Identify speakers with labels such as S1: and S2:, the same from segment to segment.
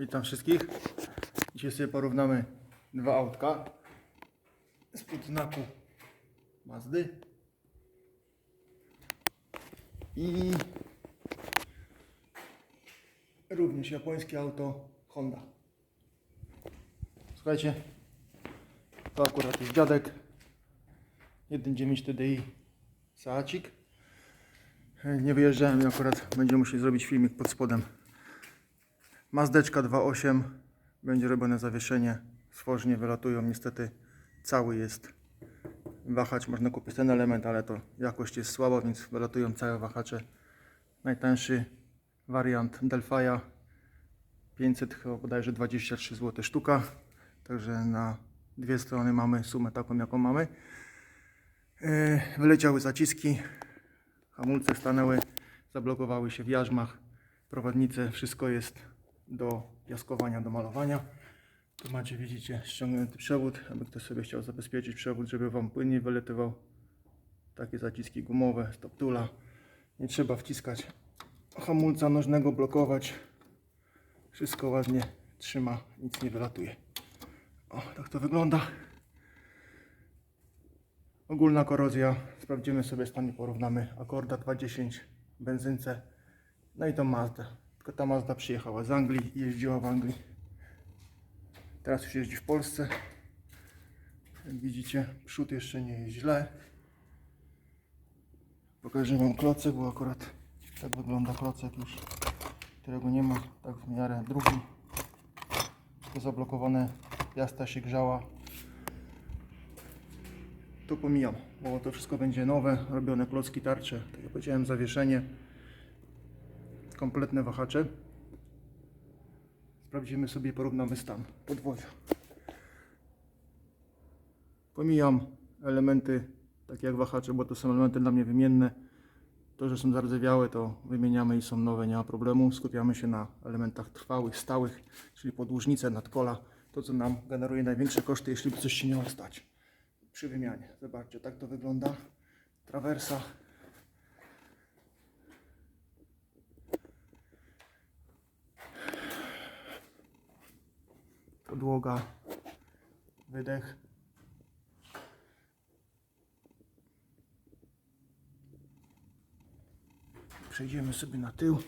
S1: Witam wszystkich. Dzisiaj sobie porównamy dwa autka spod znaku Mazdy i również japońskie auto Honda. Słuchajcie, to akurat jest dziadek 1.9 TDI Saacik. Nie wyjeżdżałem i akurat będziemy musieli zrobić filmik pod spodem. Mazdeczka 2.8 będzie robione zawieszenie. Stworznie wylatują. Niestety cały jest wahacz. Można kupić ten element, ale to jakość jest słaba, więc wylatują całe wahacze. Najtańszy wariant Delphi'a 500 chyba bodajże 23 zł sztuka. Także na dwie strony mamy sumę taką jaką mamy. Yy, Wyleciały zaciski, hamulce stanęły, zablokowały się w jarzmach, prowadnice, wszystko jest do piaskowania, do malowania. Tu macie, widzicie, ściągnięty przewód, aby ktoś sobie chciał zabezpieczyć przewód, żeby Wam płynnie wylatywał. Takie zaciski gumowe, stop tula. Nie trzeba wciskać hamulca nożnego, blokować. Wszystko ładnie trzyma, nic nie wylatuje. O, tak to wygląda. Ogólna korozja. Sprawdzimy sobie stan i porównamy Akorda 210 benzynce. No i tą Mazdę. Ta Mazda przyjechała z Anglii jeździła w Anglii. Teraz już jeździ w Polsce. Jak widzicie, przód jeszcze nie jest źle. Pokażę Wam klocek, bo akurat tak wygląda klocek już, którego nie ma. Tak w miarę drugi. To zablokowane, piasta się grzała. To pomijam, bo to wszystko będzie nowe, robione klocki tarcze. Tak jak powiedziałem, zawieszenie, kompletne wahacze. Sprawdzimy sobie, porównamy stan podwozia. Pomijam elementy takie jak wahacze, bo to są elementy dla mnie wymienne. To, że są zardzewiałe, to wymieniamy i są nowe, nie ma problemu. Skupiamy się na elementach trwałych, stałych, czyli podłużnice, nadkola. To, co nam generuje największe koszty, jeśli by coś się miało stać przy wymianie. Zobaczcie, tak to wygląda. Trawersa. Podłoga. Wydech. Przejdziemy sobie na tył.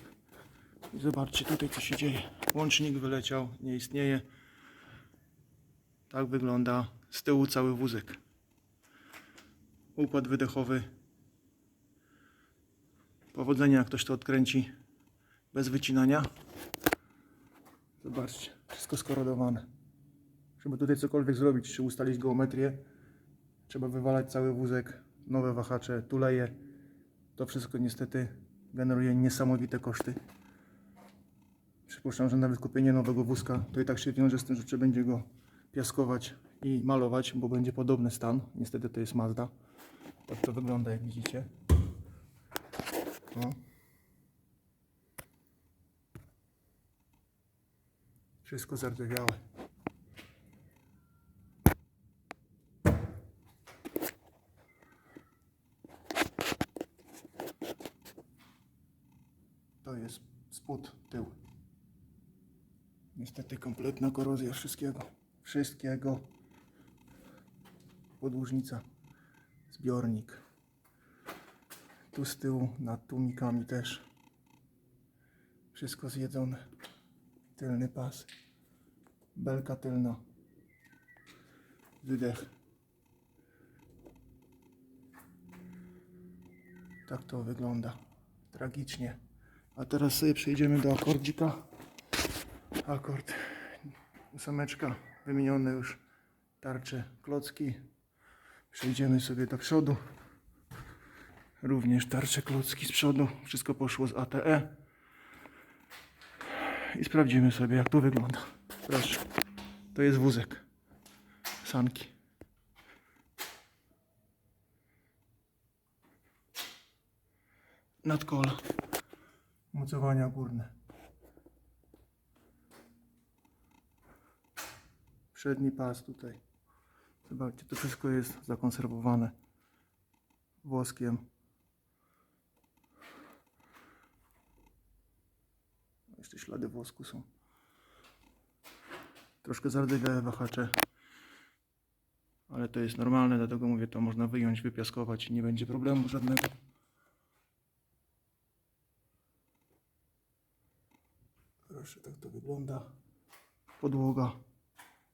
S1: I zobaczcie tutaj co się dzieje. Łącznik wyleciał, nie istnieje. Tak wygląda z tyłu cały wózek. Układ wydechowy. Powodzenia, jak ktoś to odkręci bez wycinania. Zobaczcie, wszystko skorodowane. Żeby tutaj cokolwiek zrobić, czy ustalić geometrię, trzeba wywalać cały wózek, nowe wahacze, tuleje. To wszystko niestety generuje niesamowite koszty. Przypuszczam, że nawet kupienie nowego wózka to i tak się wiąże z tym, że trzeba będzie go piaskować i malować, bo będzie podobny stan. Niestety to jest Mazda. Tak to wygląda, jak widzicie. O. Wszystko zardzewiałe. To jest spód, tył. Niestety kompletna korozja wszystkiego. Wszystkiego. Podłużnica. Zbiornik. Tu z tyłu nad tłumikami też. Wszystko zjedzone. Tylny pas. Belka tylna. Wydech. Tak to wygląda. Tragicznie. A teraz sobie przejdziemy do akordzika. Akord. Ósemeczka. Wymienione już tarcze, klocki. Przejdziemy sobie do przodu. Również tarcze, klocki z przodu. Wszystko poszło z ATE. I sprawdzimy sobie jak to wygląda. Proszę. To jest wózek. Sanki. Nadkola. Mocowania górne. Przedni pas tutaj. Zobaczcie, to wszystko jest zakonserwowane włoskiem. Jeszcze ślady włosku są. Troszkę zardzewiałe wahacze. Ale to jest normalne, dlatego mówię, to można wyjąć, wypiaskować i nie będzie problemu żadnego. Proszę, tak to wygląda. Podłoga,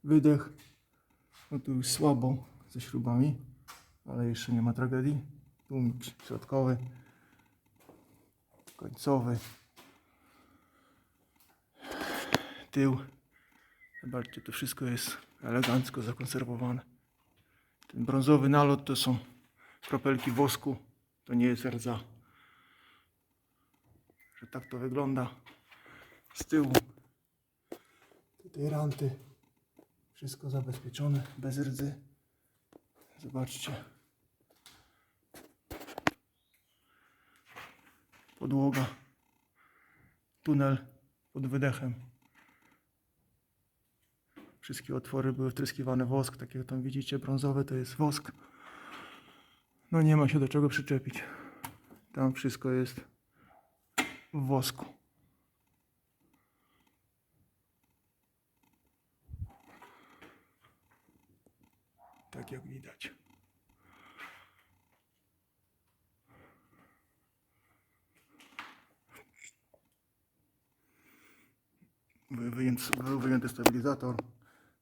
S1: wydech. No tu już słabo ze śrubami, ale jeszcze nie ma tragedii. Tłumik środkowy, końcowy, tył. Zobaczcie, to wszystko jest elegancko zakonserwowane. Ten brązowy nalot to są kropelki wosku, to nie jest rdza. Że tak to wygląda z tyłu. Tutaj ranty, wszystko zabezpieczone, bez rdzy. Zobaczcie. Podłoga, tunel pod wydechem. Wszystkie otwory były wtryskiwane wosk, tak jak tam widzicie, brązowy to jest wosk. No nie ma się do czego przyczepić. Tam wszystko jest w wosku. Tak jak widać. Wyjęty, był wyjęty stabilizator,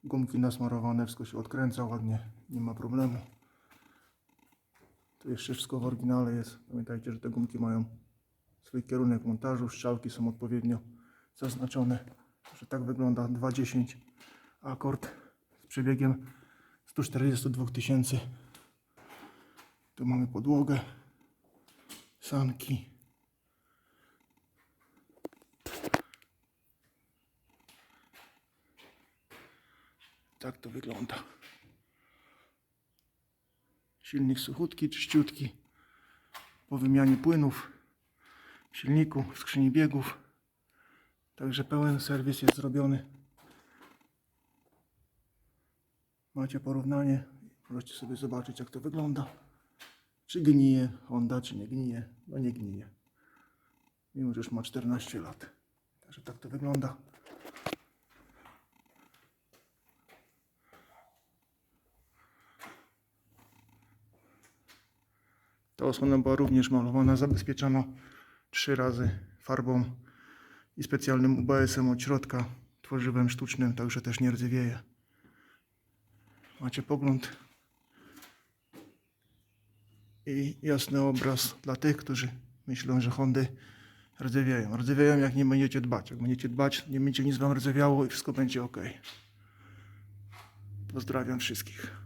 S1: gumki nasmarowane, wszystko się odkręca ładnie, nie ma problemu. To jeszcze wszystko w oryginale jest. Pamiętajcie, że te gumki mają swój kierunek montażu, strzałki są odpowiednio zaznaczone. Że tak wygląda 2.10 akord z przebiegiem 142 tysięcy. Tu mamy podłogę, sanki. Tak to wygląda. Silnik suchutki, czyściutki. Po wymianie płynów w silniku, w skrzyni biegów. Także pełen serwis jest zrobiony. Macie porównanie. Możecie sobie zobaczyć jak to wygląda. Czy gnije Honda, czy nie gnije. No nie gnije. Mimo, że już ma 14 lat. Także tak to wygląda. Ta osłona była również malowana, zabezpieczona trzy razy farbą i specjalnym UBS-em od środka, tworzywem sztucznym, także też nie rdzewieje. Macie pogląd i jasny obraz dla tych, którzy myślą, że Hondy rdzewieją. Rdzewieją jak nie będziecie dbać. Jak będziecie dbać, nie będzie nic wam rdzewiało i wszystko będzie ok. Pozdrawiam wszystkich.